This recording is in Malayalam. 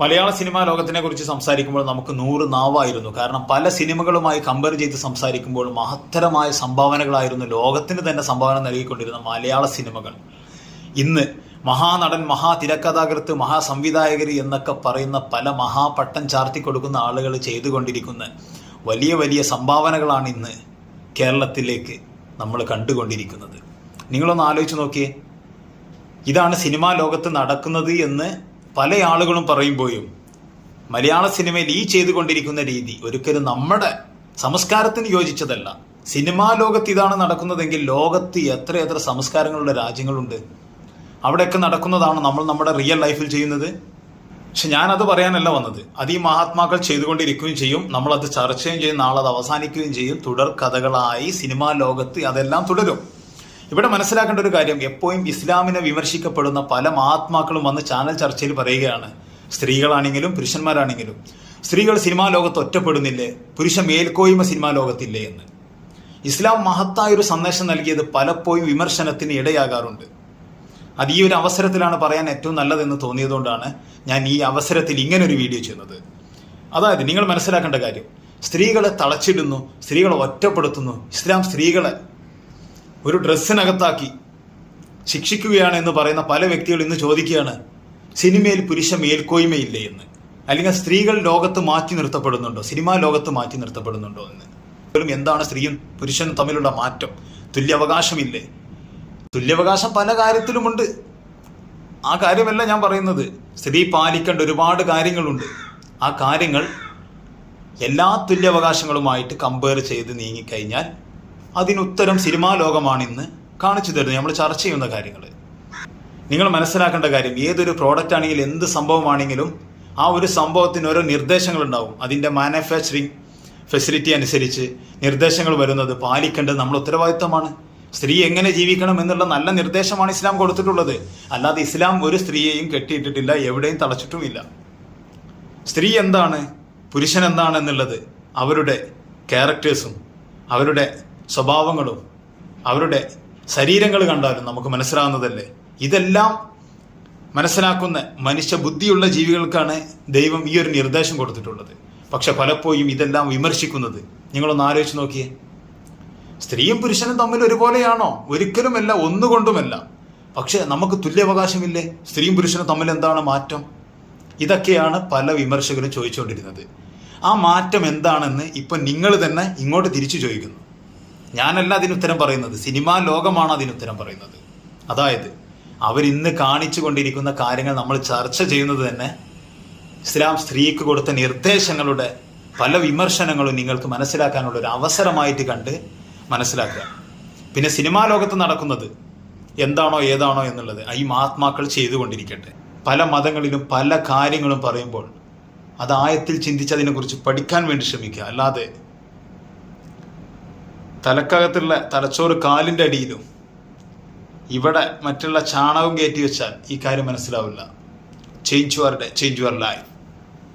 മലയാള സിനിമാ ലോകത്തിനെ കുറിച്ച് സംസാരിക്കുമ്പോൾ നമുക്ക് നൂറ് നാവായിരുന്നു. കാരണം പല സിനിമകളുമായി കമ്പയർ ചെയ്ത് സംസാരിക്കുമ്പോൾ മഹത്തരമായ സംഭാവനകളായിരുന്നു ലോകത്തിന് തന്നെ സംഭാവന നൽകിക്കൊണ്ടിരുന്ന മലയാള സിനിമകൾ. ഇന്ന് മഹാനടൻ മഹാ തിരക്കഥാകൃത്ത് മഹാസംവിധായകർ എന്നൊക്കെ പറയുന്ന പല മഹാപട്ടം ചാർത്തി കൊടുക്കുന്ന ആളുകൾ ചെയ്തുകൊണ്ടിരിക്കുന്ന വലിയ വലിയ സംഭാവനകളാണ് ഇന്ന് കേരളത്തിലേക്ക് നമ്മൾ കണ്ടുകൊണ്ടിരിക്കുന്നത്. നിങ്ങളൊന്ന് ആലോചിച്ച് നോക്കിയേ. ഇതാണ് സിനിമാ ലോകത്ത് നടക്കുന്നത് എന്ന് പല ആളുകളും പറയുമ്പോഴും മലയാള സിനിമയിൽ ഈ ചെയ്തുകൊണ്ടിരിക്കുന്ന രീതി ഒരിക്കലും നമ്മുടെ സംസ്കാരത്തിന് യോജിച്ചതല്ല. സിനിമാ ലോകത്ത് ഇതാണ് നടക്കുന്നതെങ്കിൽ ലോകത്ത് എത്രയെത്ര സംസ്കാരങ്ങളുള്ള രാജ്യങ്ങളുണ്ട്. അവിടെയൊക്കെ നടക്കുന്നതാണ് നമ്മൾ നമ്മുടെ റിയൽ ലൈഫിൽ ചെയ്യുന്നത്. പക്ഷെ ഞാനത് പറയാനല്ല വന്നത്. അത് ഈ മഹാത്മാക്കൾ ചെയ്തുകൊണ്ടിരിക്കുകയും ചെയ്യും. നമ്മളത് ചർച്ചയും ചെയ്യും. നാളെ അത് അവസാനിക്കുകയും ചെയ്യും. തുടർ കഥകളായി സിനിമാ ലോകത്ത് അതെല്ലാം തുടരും. ഇവിടെ മനസ്സിലാക്കേണ്ട ഒരു കാര്യം എപ്പോഴും ഇസ്ലാമിനെ വിമർശിക്കപ്പെടുന്ന പല മഹാത്മാക്കളും വന്ന് ചാനൽ ചർച്ചയിൽ പറയുകയാണ്. സ്ത്രീകളാണെങ്കിലും പുരുഷന്മാരാണെങ്കിലും. സ്ത്രീകൾ സിനിമാ ലോകത്ത് ഒറ്റപ്പെടുന്നില്ലേ? പുരുഷ മേൽക്കോയ്മ സിനിമാ ലോകത്തില്ലേ എന്ന്. ഇസ്ലാം മഹത്തായ ഒരു സന്ദേശം നൽകിയത് പലപ്പോഴും വിമർശനത്തിന് ഇടയാകാറുണ്ട്. അത് ഈ ഒരു അവസരത്തിലാണ് പറയാൻ ഏറ്റവും നല്ലതെന്ന് തോന്നിയതുകൊണ്ടാണ് ഞാൻ ഈ അവസരത്തിൽ ഇങ്ങനെ ഒരു വീഡിയോ ചെയ്യുന്നത്. അതായത് നിങ്ങൾ മനസ്സിലാക്കേണ്ട കാര്യം സ്ത്രീകളെ തളച്ചിടുന്നു സ്ത്രീകളെ ഒറ്റപ്പെടുത്തുന്നു. ഇസ്ലാം സ്ത്രീകളെ ഒരു ഡ്രസ്സിനകത്താക്കി ശിക്ഷിക്കുകയാണ് എന്ന് പറയുന്ന പല വ്യക്തികൾ ഇന്ന് ചോദിക്കുകയാണ് സിനിമയിൽ പുരുഷ മേൽക്കോയ്മയില്ലേ എന്ന്? അല്ലെങ്കിൽ സ്ത്രീകൾ ലോകത്ത് മാറ്റി നിർത്തപ്പെടുന്നുണ്ടോ? സിനിമാ ലോകത്ത് മാറ്റി നിർത്തപ്പെടുന്നുണ്ടോ എന്ന്? പോലും എന്താണ് സ്ത്രീയും പുരുഷനും തമ്മിലുള്ള മാറ്റം? തുല്യാവകാശമില്ലേ? തുല്യാവകാശം പല കാര്യത്തിലുമുണ്ട്. ആ കാര്യമല്ല ഞാൻ പറയുന്നത്. സ്ത്രീ പാലിക്കേണ്ട ഒരുപാട് കാര്യങ്ങളുണ്ട്. ആ കാര്യങ്ങൾ എല്ലാ തുല്യാവകാശങ്ങളുമായിട്ട് കമ്പയർ ചെയ്ത് നീങ്ങിക്കഴിഞ്ഞാൽ അതിനുത്തരം സിനിമാ ലോകമാണിന്ന് കാണിച്ചു തരുന്നത്. നമ്മൾ ചർച്ച ചെയ്യുന്ന കാര്യങ്ങൾ. നിങ്ങൾ മനസ്സിലാക്കേണ്ട കാര്യം ഏതൊരു പ്രോഡക്റ്റ് ആണെങ്കിലും എന്ത് സംഭവമാണെങ്കിലും ആ ഒരു സംഭവത്തിന് ഓരോ നിർദ്ദേശങ്ങൾ ഉണ്ടാവും. അതിന്റെ മാനുഫാക്ചറിങ് ഫെസിലിറ്റി അനുസരിച്ച് നിർദ്ദേശങ്ങൾ വരുന്നത് പാലിക്കേണ്ടത് നമ്മൾ ഉത്തരവാദിത്തമാണ്. സ്ത്രീ എങ്ങനെ ജീവിക്കണം എന്നുള്ള നല്ല നിർദ്ദേശമാണ് ഇസ്ലാം കൊടുത്തിട്ടുള്ളത്. അല്ലാതെ ഇസ്ലാം ഒരു സ്ത്രീയെയും കെട്ടിയിട്ടിട്ടില്ല എവിടെയും തളച്ചിട്ടുമില്ല. സ്ത്രീ എന്താണ് പുരുഷൻ എന്താണ് എന്നുള്ളത് അവരുടെ ക്യാരക്ടേഴ്സും അവരുടെ സ്വഭാവങ്ങളും അവരുടെ ശരീരങ്ങൾ കണ്ടാലും നമുക്ക് മനസ്സിലാവുന്നതല്ലേ? ഇതെല്ലാം മനസ്സിലാക്കുന്ന മനുഷ്യ ബുദ്ധിയുള്ള ജീവികൾക്കാണ് ദൈവം ഈ ഒരു നിർദ്ദേശം കൊടുത്തിട്ടുള്ളത്. പക്ഷെ പലപ്പോഴും ഇതെല്ലാം വിമർശിക്കുന്നത് നിങ്ങളൊന്ന് ആലോചിച്ച് നോക്കിയേ. സ്ത്രീയും പുരുഷനും തമ്മിൽ ഒരുപോലെയാണോ? ഒരിക്കലുമല്ല ഒന്നുകൊണ്ടുമല്ല. പക്ഷെ നമുക്ക് തുല്യാവകാശമില്ലേ? സ്ത്രീയും പുരുഷനും തമ്മിൽ എന്താണ് മാറ്റം? ഇതൊക്കെയാണ് പല വിമർശകരും ചോദിച്ചുകൊണ്ടിരുന്നത്. ആ മാറ്റം എന്താണെന്ന് ഇപ്പം നിങ്ങൾ തന്നെ ഇങ്ങോട്ട് തിരിച്ചു ചോദിക്കുന്നു. ഞാനല്ല അതിനുത്തരം പറയുന്നത്. സിനിമാ ലോകമാണ് അതിനുത്തരം പറയുന്നത്. അതായത് അവരിന്ന് കാണിച്ചു കൊണ്ടിരിക്കുന്ന കാര്യങ്ങൾ നമ്മൾ ചർച്ച ചെയ്യുന്നത് തന്നെ ഇസ്ലാം സ്ത്രീക്ക് കൊടുത്ത നിർദ്ദേശങ്ങളുടെ പല വിമർശനങ്ങളും നിങ്ങൾക്ക് മനസ്സിലാക്കാനുള്ള ഒരു അവസരമായിട്ട് കണ്ട് മനസ്സിലാക്കുക. പിന്നെ സിനിമാ ലോകത്ത് നടക്കുന്നത് എന്താണോ ഏതാണോ എന്നുള്ളത് ഈ മഹാത്മാക്കൾ ചെയ്തുകൊണ്ടിരിക്കട്ടെ. പല മതങ്ങളിലും പല കാര്യങ്ങളും പറയുമ്പോൾ അത് ആയത്തിൽ ചിന്തിച്ചതിനെക്കുറിച്ച് പഠിക്കാൻ വേണ്ടി ശ്രമിക്കുക. അല്ലാതെ തലക്കകത്തുള്ള തലച്ചോറ് കാലിന്റെ അടിയിലും. ഇവിടെ മറ്റുള്ള ചാണകം കയറ്റി വെച്ചാൽ ഈ കാര്യം മനസ്സിലാവില്ല. Change your day change your life